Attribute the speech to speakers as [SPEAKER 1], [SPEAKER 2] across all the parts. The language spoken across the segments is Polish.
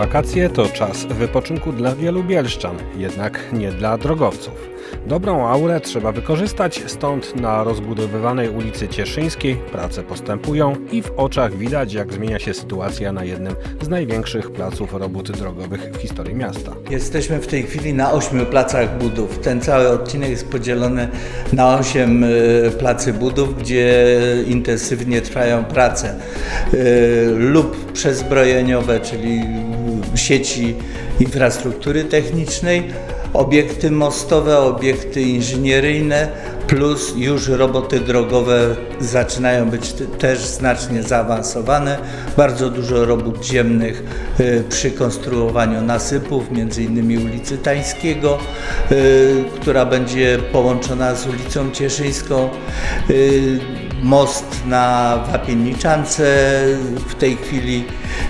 [SPEAKER 1] Wakacje to czas wypoczynku dla wielu bielszczan, jednak nie dla drogowców. Dobrą aurę trzeba wykorzystać, stąd na rozbudowywanej ulicy Cieszyńskiej prace postępują i w oczach widać, jak zmienia się sytuacja na jednym z największych placów robót drogowych w historii miasta.
[SPEAKER 2] Jesteśmy w tej chwili na ośmiu placach budów. Ten cały odcinek jest podzielony na osiem y, placy budów, gdzie intensywnie trwają prace y, lub przezbrojeniowe, czyli sieci infrastruktury technicznej, obiekty mostowe, obiekty inżynieryjne, plus już roboty drogowe zaczynają być te- też znacznie zaawansowane. Bardzo dużo robót ziemnych y, przy konstruowaniu nasypów, innymi ulicy Tańskiego, y, która będzie połączona z ulicą Cieszyńską. Most na Wapienniczance w tej chwili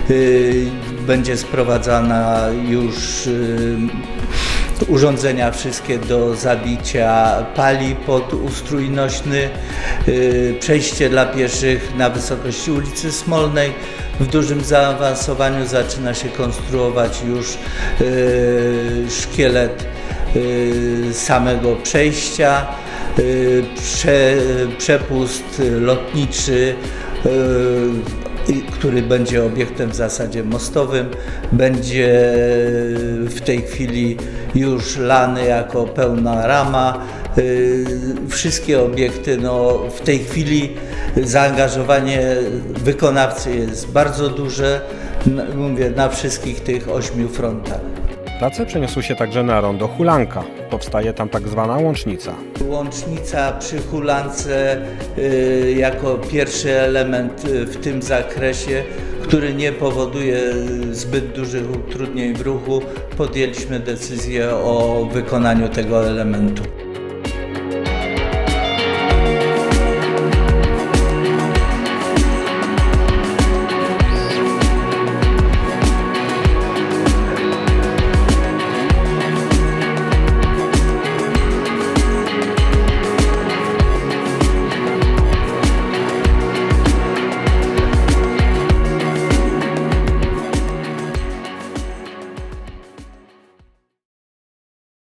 [SPEAKER 2] y, będzie sprowadzana już y, urządzenia wszystkie do zabicia pali pod ustrój nośny, y, przejście dla pieszych na wysokości ulicy Smolnej. W dużym zaawansowaniu zaczyna się konstruować już szkielet samego przejścia, prze, przepust lotniczy, y, który będzie obiektem w zasadzie mostowym, będzie w tej chwili już lany jako pełna rama. Y, Wszystkie obiekty, no w tej chwili zaangażowanie wykonawcy jest bardzo duże, mówię, na wszystkich tych ośmiu frontach.
[SPEAKER 1] Prace przeniosły się także na rondo Hulanka. Powstaje tam tak zwana łącznica.
[SPEAKER 2] Łącznica przy hulance y, jako pierwszy element y, w tym zakresie, który nie powoduje zbyt dużych utrudnień w ruchu, podjęliśmy decyzję o wykonaniu tego elementu.